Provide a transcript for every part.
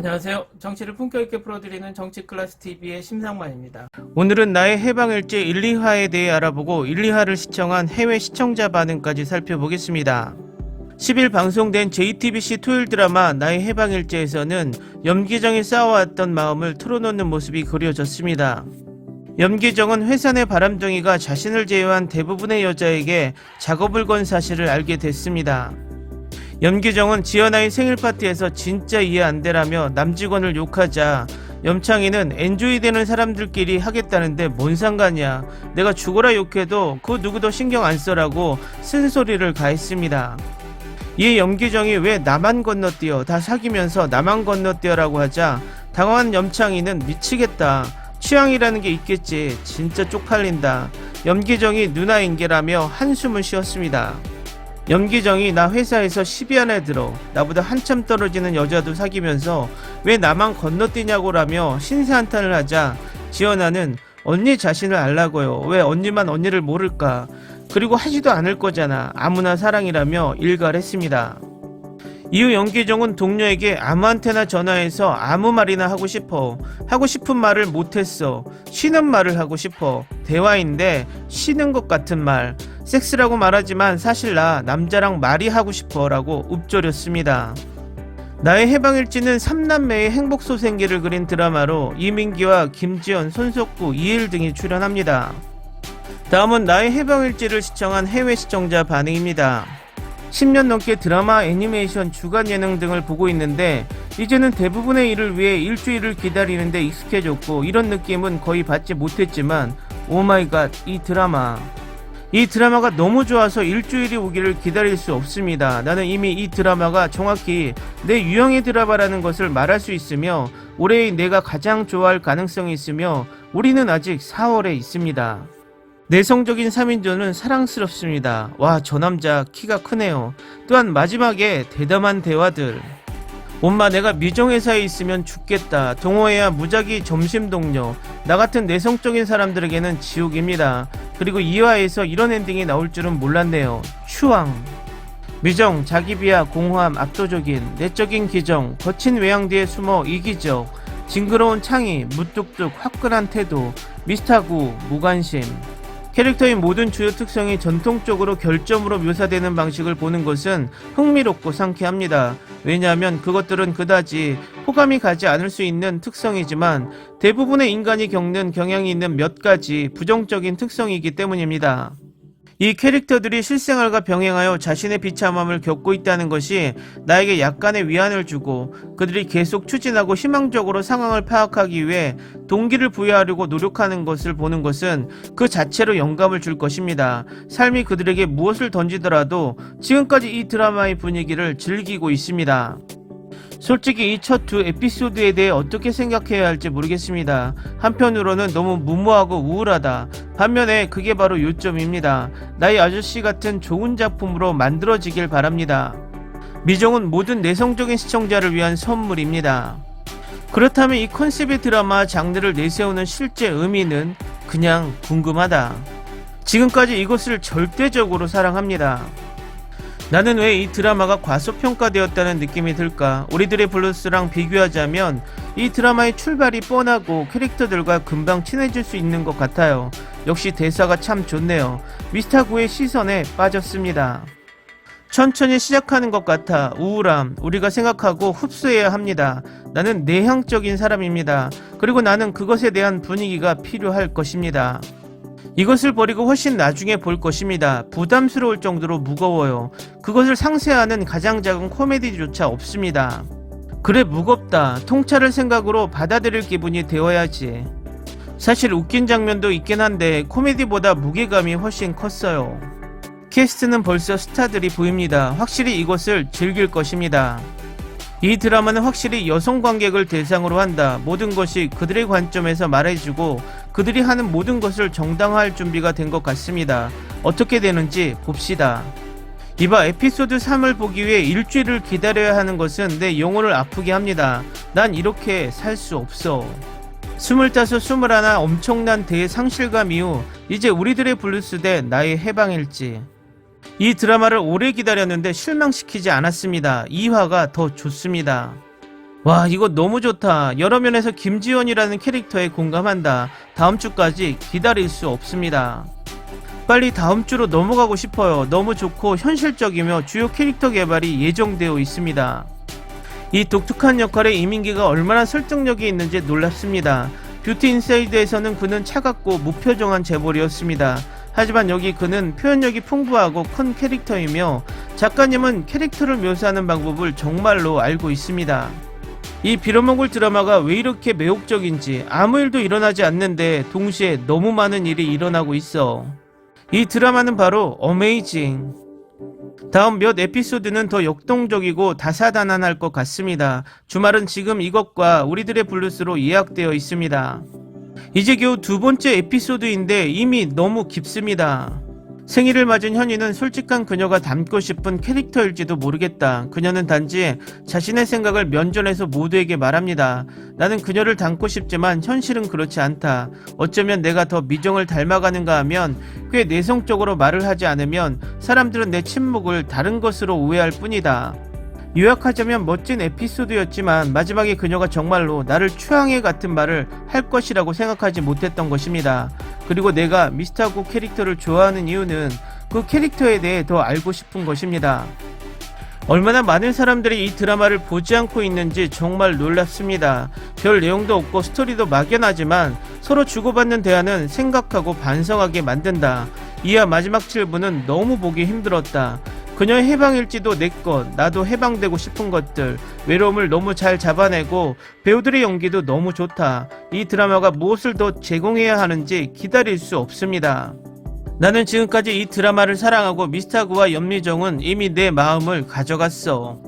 안녕하세요. 정치를 품격 있게 풀어드리는 정치 클래스 TV의 심상만입니다. 오늘은 나의 해방일지 1, 2화에 대해 알아보고 1, 2화를 시청한 해외 시청자 반응까지 살펴보겠습니다. 10일 방송된 JTBC 토요일 드라마 나의 해방일지에서는 염기정이 쌓아왔던 마음을 털어놓는 모습이 그려졌습니다. 염기정은 회사 내 바람둥이가 자신을 제외한 대부분의 여자에게 작업을 건 사실을 알게 됐습니다. 염기정은 지연아의 생일 파티에서 진짜 이해 안 되라며 남직원을 욕하자. 염창이는 엔조이 되는 사람들끼리 하겠다는데 뭔 상관이야. 내가 죽어라 욕해도 그 누구도 신경 안 써라고 쓴소리를 가했습니다. 이에 염기정이 왜 나만 건너뛰어? 다 사귀면서 나만 건너뛰어라고 하자 당황한 염창이는 미치겠다. 취향이라는 게 있겠지. 진짜 쪽팔린다. 염기정이 누나 인계라며 한숨을 쉬었습니다 염기정이 나 회사에서 10위 안에 들어 나보다 한참 떨어지는 여자도 사귀면서 왜 나만 건너뛰냐고라며 신세한탄을 하자 지연아는 언니 자신을 알라고요. 왜 언니만 언니를 모를까? 그리고 하지도 않을 거잖아. 아무나 사랑이라며 일갈했습니다. 이후 연기정은 동료에게 아무한테나 전화해서 아무 말이나 하고 싶어 하고 싶은 말을 못했어 쉬는 말을 하고 싶어. 대화인데 쉬는 것 같은 말 섹스라고 말하지만 사실 나 남자랑 말이 하고 싶어 라고 읊조렸습니다. 나의 해방일지는 3남매의 행복소생기를 그린 드라마로 이민기와 김지연, 손석구, 이일 등이 출연합니다. 다음은 나의 해방일지를 시청한 해외 시청자 반응입니다. 10년 넘게 드라마, 애니메이션, 주간 예능 등을 보고 있는데 이제는 대부분의 일을 위해 일주일을 기다리는데 익숙해졌고 이런 느낌은 거의 받지 못했지만 오마이갓 이 드라마 이 드라마가 너무 좋아서 일주일이 오기를 기다릴 수 없습니다. 나는 이미 이 드라마가 정확히 내 유형의 드라마라는 것을 말할 수 있으며 올해 내가 가장 좋아할 가능성이 있으며 우리는 아직 4월에 있습니다. 내성적인 3인조는 사랑스럽습니다. 와, 저 남자 키가 크네요. 또한 마지막에 대담한 대화들. 엄마 내가 미정회사에 있으면 죽겠다. 동호회야 무작위 점심 동료. 나 같은 내성적인 사람들에게는 지옥입니다. 그리고 2화에서 이런 엔딩이 나올 줄은 몰랐네요. 추앙. 미정, 자기 비하, 공허함, 압도적인, 내적인 기정, 거친 외양 뒤에 숨어 이기적, 징그러운 창의, 무뚝뚝, 화끈한 태도, 미스터구, 무관심. 캐릭터의 모든 주요 특성이 전통적으로 결점으로 묘사되는 방식을 보는 것은 흥미롭고 상쾌합니다. 왜냐하면 그것들은 그다지 호감이 가지 않을 수 있는 특성이지만 대부분의 인간이 겪는 경향이 있는 몇 가지 부정적인 특성이기 때문입니다. 이 캐릭터들이 실생활과 병행하여 자신의 비참함을 겪고 있다는 것이 나에게 약간의 위안을 주고 그들이 계속 추진하고 희망적으로 상황을 파악하기 위해 동기를 부여하려고 노력하는 것을 보는 것은 그 자체로 영감을 줄 것입니다. 삶이 그들에게 무엇을 던지더라도 지금까지 이 드라마의 분위기를 즐기고 있습니다. 솔직히 이 첫 두 에피소드에 대해 어떻게 생각해야 할지 모르겠습니다. 한편으로는 너무 무모하고 우울하다. 반면에 그게 바로 요점입니다. 나의 아저씨 같은 좋은 작품으로 만들어지길 바랍니다. 미정은 모든 내성적인 시청자를 위한 선물입니다. 그렇다면 이 컨셉의 드라마 장르를 내세우는 실제 의미는 그냥 궁금하다. 지금까지 이것을 절대적으로 사랑합니다. 나는 왜 이 드라마가 과소평가되었다는 느낌이 들까? 우리들의 블루스랑 비교하자면 이 드라마의 출발이 뻔하고 캐릭터들과 금방 친해질 수 있는 것 같아요. 역시 대사가 참 좋네요. 미스타구의 시선에 빠졌습니다. 천천히 시작하는 것 같아 우울함 우리가 생각하고 흡수해야 합니다. 나는 내향적인 사람입니다. 그리고 나는 그것에 대한 분위기가 필요할 것입니다. 이것을 버리고 훨씬 나중에 볼 것입니다. 부담스러울 정도로 무거워요. 그것을 상쇄하는 가장 작은 코미디조차 없습니다. 그래 무겁다. 통찰을 생각으로 받아들일 기분이 되어야지. 사실 웃긴 장면도 있긴 한데 코미디보다 무게감이 훨씬 컸어요. 캐스트는 벌써 스타들이 보입니다. 확실히 이것을 즐길 것입니다. 이 드라마는 확실히 여성 관객을 대상으로 한다. 모든 것이 그들의 관점에서 말해주고 그들이 하는 모든 것을 정당화할 준비가 된 것 같습니다. 어떻게 되는지 봅시다. 이봐 에피소드 3을 보기 위해 일주일을 기다려야 하는 것은 내 영혼을 아프게 합니다. 난 이렇게 살 수 없어. 스물다섯, 스물하나 엄청난 대상실감 이후 이제 우리들의 블루스 대 나의 해방일지. 이 드라마를 오래 기다렸는데 실망시키지 않았습니다. 2화가 더 좋습니다. 와 이거 너무 좋다. 여러 면에서 김지원이라는 캐릭터에 공감한다. 다음 주까지 기다릴 수 없습니다. 빨리 다음 주로 넘어가고 싶어요. 너무 좋고 현실적이며 주요 캐릭터 개발이 예정되어 있습니다. 이 독특한 역할에 이민기가 얼마나 설득력이 있는지 놀랍습니다. 뷰티 인사이드에서는 그는 차갑고 무표정한 재벌이었습니다. 하지만 여기 그는 표현력이 풍부하고 큰 캐릭터이며 작가님은 캐릭터를 묘사하는 방법을 정말로 알고 있습니다 이 빌어먹을 드라마가 왜 이렇게 매혹적인지 아무 일도 일어나지 않는데 동시에 너무 많은 일이 일어나고 있어. 이 드라마는 바로 어메이징. 다음 몇 에피소드는 더 역동적이고 다사다난할 것 같습니다. 주말은 지금 이것과 우리들의 블루스로 예약되어 있습니다. 이제 겨우 두 번째 에피소드인데 이미 너무 깊습니다. 생일을 맞은 현이는 솔직한 그녀가 닮고 싶은 캐릭터일지도 모르겠다. 그녀는 단지 자신의 생각을 면전에서 모두에게 말합니다. 나는 그녀를 닮고 싶지만 현실은 그렇지 않다. 어쩌면 내가 더 미정을 닮아가는가 하면 꽤 내성적으로 말을 하지 않으면 사람들은 내 침묵을 다른 것으로 오해할 뿐이다. 요약하자면 멋진 에피소드였지만 마지막에 그녀가 정말로 나를 추앙해 같은 말을 할 것이라고 생각하지 못했던 것입니다. 그리고 내가 미스터구 캐릭터를 좋아하는 이유는 그 캐릭터에 대해 더 알고 싶은 것입니다. 얼마나 많은 사람들이 이 드라마를 보지 않고 있는지 정말 놀랍습니다. 별 내용도 없고 스토리도 막연하지만 서로 주고받는 대화는 생각하고 반성하게 만든다. 이하 마지막 7부는 너무 보기 힘들었다. 그녀의 해방일지도 내 것, 나도 해방되고 싶은 것들, 외로움을 너무 잘 잡아내고 배우들의 연기도 너무 좋다. 이 드라마가 무엇을 더 제공해야 하는지 기다릴 수 없습니다. 나는 지금까지 이 드라마를 사랑하고 미스타구와 염미정은 이미 내 마음을 가져갔어.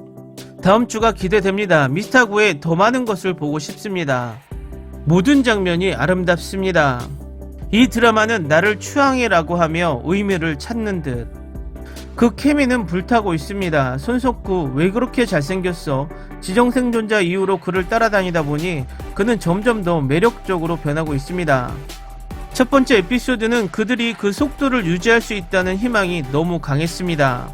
다음 주가 기대됩니다. 미스타구의 더 많은 것을 보고 싶습니다. 모든 장면이 아름답습니다. 이 드라마는 나를 추앙해라고 하며 의미를 찾는 듯. 그 케미는 불타고 있습니다. 손석구 왜 그렇게 잘생겼어? 지정생존자 이후로 그를 따라다니다 보니 그는 점점 더 매력적으로 변하고 있습니다. 첫 번째 에피소드는 그들이 그 속도를 유지할 수 있다는 희망이 너무 강했습니다.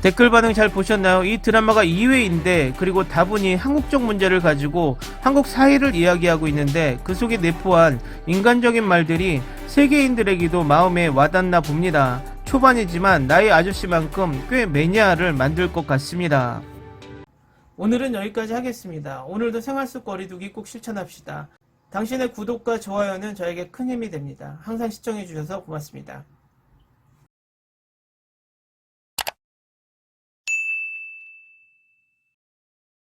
댓글 반응 잘 보셨나요? 이 드라마가 2회인데 그리고 다분히 한국적 문제를 가지고 한국 사회를 이야기하고 있는데 그 속에 내포한 인간적인 말들이 세계인들에게도 마음에 와닿나 봅니다. 초반이지만 나의 아저씨만큼 꽤 매니아를 만들 것 같습니다. 오늘은 여기까지 하겠습니다. 오늘도 생활 속 거리두기 꼭 실천합시다. 당신의 구독과 좋아요는 저에게 큰 힘이 됩니다. 항상 시청해주셔서 고맙습니다.